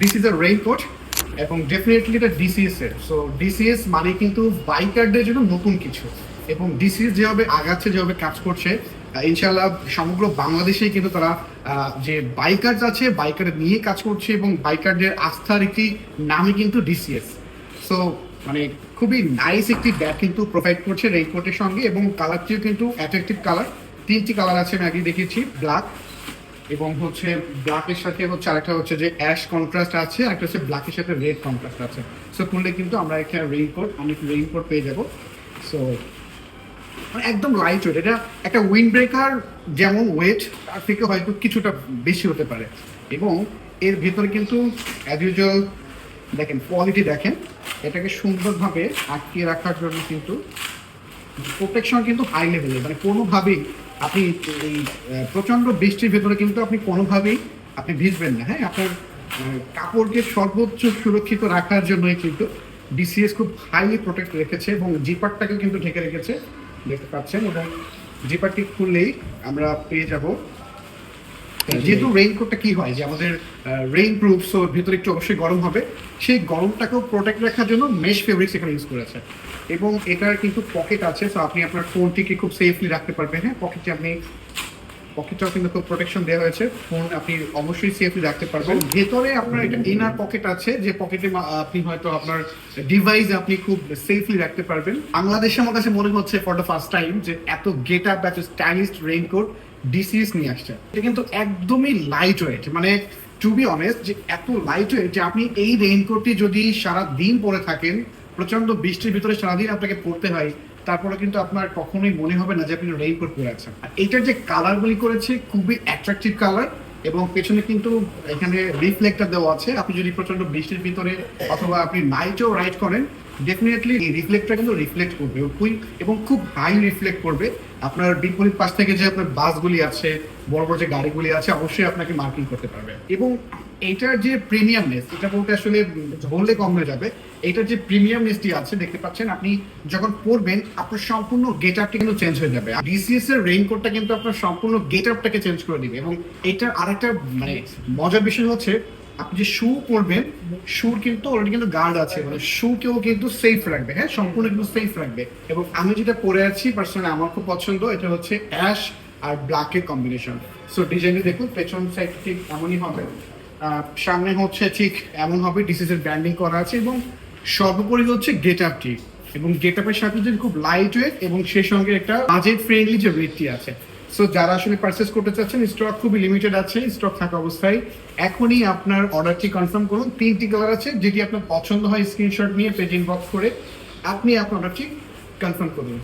This is a raincoat এবং definitely এটা DCS এর। সো ডিসিএস মানে কিন্তু বাইকারদের জন্য নতুন কিছু। এবং ডিসিএস যেভাবে আগাচ্ছে, যেভাবে কাজ করছে ইনশাআল্লাহ সমগ্র বাংলাদেশেই কিন্তু তারা যে বাইকার আছে বাইকার নিয়ে কাজ করছে এবং বাইকারদের আস্থার একটি নামই কিন্তু ডিসিএস সো মানে খুবই নাইস একটি ব্যাগ কিন্তু প্রোভাইড করছে রেইনকোটের সঙ্গে এবং কালারটিও কিন্তু অ্যাট্রাকটিভ কালার তিনটি কালার আছে আমি আগে দেখেছি ব্ল্যাক এবং হচ্ছে ব্ল্যাকের সাথে হচ্ছে আরেকটা হচ্ছে যে অ্যাশ কন্ট্রাস্ট আছে একটা হচ্ছে ব্ল্যাকের সাথে রেড কন্ট্রাস্ট আছে। সো করলে কিন্তু আমরা এখানে রেইনকোট অনেক রেইনকোট পেয়ে যাব। সো মানে একদম লাইট ওয়েট এটা একটা উইন্ড ব্রেকার যেমন ওয়েট তার থেকে হয়তো কিছুটা বেশি হতে পারে। এবং এর ভেতরে কিন্তু অ্যাজ ইউজুয়াল দেখেন কোয়ালিটি দেখেন, এটাকে সুন্দরভাবে আটকিয়ে রাখার জন্য কিন্তু প্রোটেকশন কিন্তু হাই লেভেলের মানে কোনোভাবেই আপনি এই প্রচণ্ড বৃষ্টির ভেতরে কিন্তু আপনি কোনোভাবেই আপনি ভিজবেন না। হ্যাঁ আপনার কাপড়কে সর্বোচ্চ সুরক্ষিত রাখার জন্যই কিন্তু ডিসিএস খুব হাইলি প্রোটেক্ট রেখেছে এবং জিপারটাকে কিন্তু ঢেকে রেখেছে, দেখতে পাচ্ছেন। ওটা জিপারটি খুললেই আমরা পেয়ে যাব যেহেতু রেইনকোটটা কি হয়, যে আমাদের রেইন প্রুফ সো ভিতরে একটু অবশ্যই গরম হবে, সেই গরমটাকেও প্রোটেক্ট রাখার জন্য মেশ ফেব্রিক্স এখানে ইউজ করেছে এবং এটার কিন্তু পকেট আছে সো আপনি আপনার ফোনটিকে খুব সেফলি রাখতে পারবেন। হ্যাঁ পকেটে আপনি পকেটটাও কিন্তু খুব প্রোটেকশন দেওয়া হয়েছে। ফোন আপনি অবশ্যই সেফলি রাখতে পারবেন। ভেতরে আপনার একটা ইনার পকেট আছে, যে পকেটে আপনি হয়তো আপনার ডিভাইস আপনি খুব সেফলি রাখতে পারবেন। বাংলাদেশে আমার কাছে মনে হচ্ছে ফর দ্য ফার্স্ট টাইম যে এত গেট আপ এত স্টাইলিশ রেইনকোট ডিসিএস নিয়ে আসছে। এটা কিন্তু একদমই লাইট ওয়েট মানে টু বি অনেস্ট যে এত লাইট ওয়েট যে আপনি এই রেইনকোটটি যদি সারা দিন পরে থাকেন প্রচণ্ড বৃষ্টির ভিতরে সারাদিন আপনাকে পড়তে হয়, তারপরে কিন্তু আপনার কখনোই মনে হবে না যে আপনি রেইনকোট পরে আছেন। আর এটার যে কালারগুলি করেছে, খুবই অ্যাট্রাকটিভ কালার এবং পেছনে কিন্তু এখানে রিফ্লেক্টার দেওয়া আছে। আপনি যদি প্রচণ্ড বৃষ্টির ভিতরে অথবা আপনি নাইটেও রাইড করেন ডেফিনেটলি এই রিফ্লেক্টটা কিন্তু রিফ্লেক্ট করবে। খুবই, এবং খুব হাই রিফ্লেক্ট করবে। আপনার বিপরীত পাশ থেকে যে আপনার বাসগুলি আছে, বড় বড় যে গাড়িগুলি আছে, অবশ্যই আপনাকে মার্কিং করতে পারবে। এবং এটার যে প্রিমিয়ামনেস এটা বলতে আসলে বললে কম হয়ে যাবে। এটার যে প্রিমিয়ামনেসটি আছে, দেখতে পাচ্ছেন, আপনি যখন পরবেন আপনার সম্পূর্ণ গেট আপটা কিন্তু চেঞ্জ হয়ে যাবে। ডিসিএস এর রেইনকোটটা কিন্তু আপনার সম্পূর্ণ গেট আপটাকে চেঞ্জ করে দিবে। এবং এটার আরেকটা মানে মজার বিষয় হচ্ছে আপনি যে শু পরবেন শুর কিন্তু অলরেডি কিন্তু গার্ড আছে। মানে শু কেউ কিন্তু সেফ রাখবে হ্যাঁ? সম্পূর্ণ কিন্তু সেফ রাখবে। এবং আমি যেটা পরে আছি পার্সোনালি আমার খুব পছন্দ, এটা হচ্ছে অ্যাশ আর ব্ল্যাকের কম্বিনেশন সো ডিজাইনটি দেখুন, পেছন সাইড ঠিক এমনই হবে। সামনে হচ্ছে ঠিক এমন হবে ডিসিস এর ব্র্যান্ডিং করা আছে এবং সর্বোপরি হচ্ছে গেট আপটি এবং গেট আপের সাথে খুব লাইট ওয়েট এবং সেই সঙ্গে একটা বাজেট ফ্রেন্ডলি যে রেটটি আছে সো যারা আসলে পারচেস করতে চাচ্ছেন স্টক খুবই লিমিটেড আছে স্টক থাকা অবস্থায়। এখনই আপনার অর্ডারটি কনফার্ম করুন। তিনটি কালার আছে, যেটি আপনার পছন্দ হয় স্ক্রিনশট নিয়ে পেজ ইনবক্স করে আপনি আপনার অর্ডারটি কনফার্ম করুন।